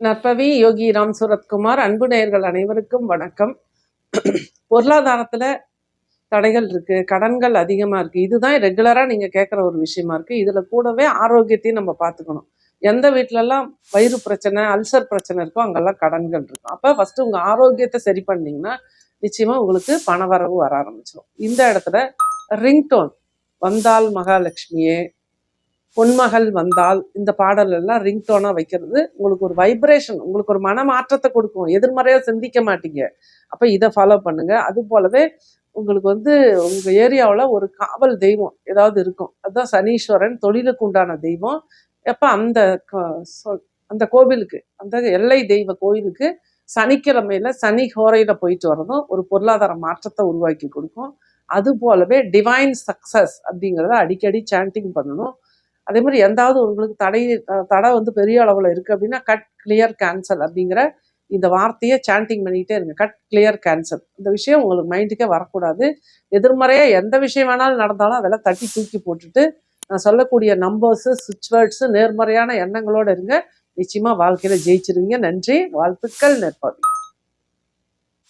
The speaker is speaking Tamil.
நற்பவி யோகி ராம் சூரத்குமார் அன்பு நேயர்கள் அனைவருக்கும் வணக்கம். பொருளாதாரத்தில் தடைகள் இருக்கு கடன்கள் அதிகமாக இருக்கு. இதுதான் ரெகுலராக நீங்கள் கேட்குற ஒரு விஷயமா இருக்கு. இதில் கூடவே ஆரோக்கியத்தையும் நம்ம பார்த்துக்கணும். எந்த வீட்டிலலாம் வயிறு பிரச்சனை அல்சர் பிரச்சனை இருக்கோ அங்கெல்லாம் கடன்கள் இருக்கும். அப்போ ஃபஸ்ட்டு உங்கள் ஆரோக்கியத்தை சரி பண்ணிங்கன்னா நிச்சயமாக உங்களுக்கு பணவரவு வர ஆரம்பிச்சிடும் இந்த இடத்துல ரிங்டோன் வந்தால் மகாலட்சுமியே பொன்மகள் வந்தால் இந்த பாடல் எல்லாம் ரிங்டோனா வைக்கிறது உங்களுக்கு ஒரு வைப்ரேஷன் உங்களுக்கு ஒரு மன மாற்றத்தை கொடுக்கும். எதிர்மறையா சிந்திக்க மாட்டீங்க. அப்ப இதை ஃபாலோ பண்ணுங்க. அது போலவே உங்களுக்கு வந்து உங்க ஏரியாவில் ஒரு காவல் தெய்வம் ஏதாவது இருக்கும். அதுதான் சனீஸ்வரன் தொழிலுக்கு உண்டான தெய்வம். எப்போ அந்த சொ- அந்த கோவிலுக்கு அந்த எல்லை தெய்வ கோயிலுக்கு சனிக்கிழமையில சனி ஹோரையில போயிட்டு வரதும் ஒரு பொருளாதார மாற்றத்தை உருவாக்கி கொடுக்கும். அது போலவே டிவைன் சக்சஸ் அப்படிங்கிறத அடிக்கடி சாண்டிங் பண்ணணும். அதே மாதிரி எந்தாவது உங்களுக்கு தடை தடை வந்து பெரிய அளவில் இருக்குது அப்படின்னா கட் கிளியர் கேன்சல் அப்படிங்கிற இந்த வார்த்தையை சாண்டிங் பண்ணிக்கிட்டே இருங்க. கட் கிளியர் கேன்சல் இந்த விஷயம் உங்களுக்கு மைண்டுக்கே வரக்கூடாது. எதிர்மறையாக எந்த விஷயம் வேணாலும் நடந்தாலும் அதெல்லாம் தட்டி தூக்கி போட்டுட்டு நான் சொல்லக்கூடிய நம்பர்ஸு சுவிட்ச்வேர்ட்ஸு நேர்மறையான எண்ணங்களோடு இருங்க. நிச்சயமாக வாழ்க்கையில் ஜெயிச்சிருவீங்க. நன்றி. வாழ்த்துக்கள் நற்பவி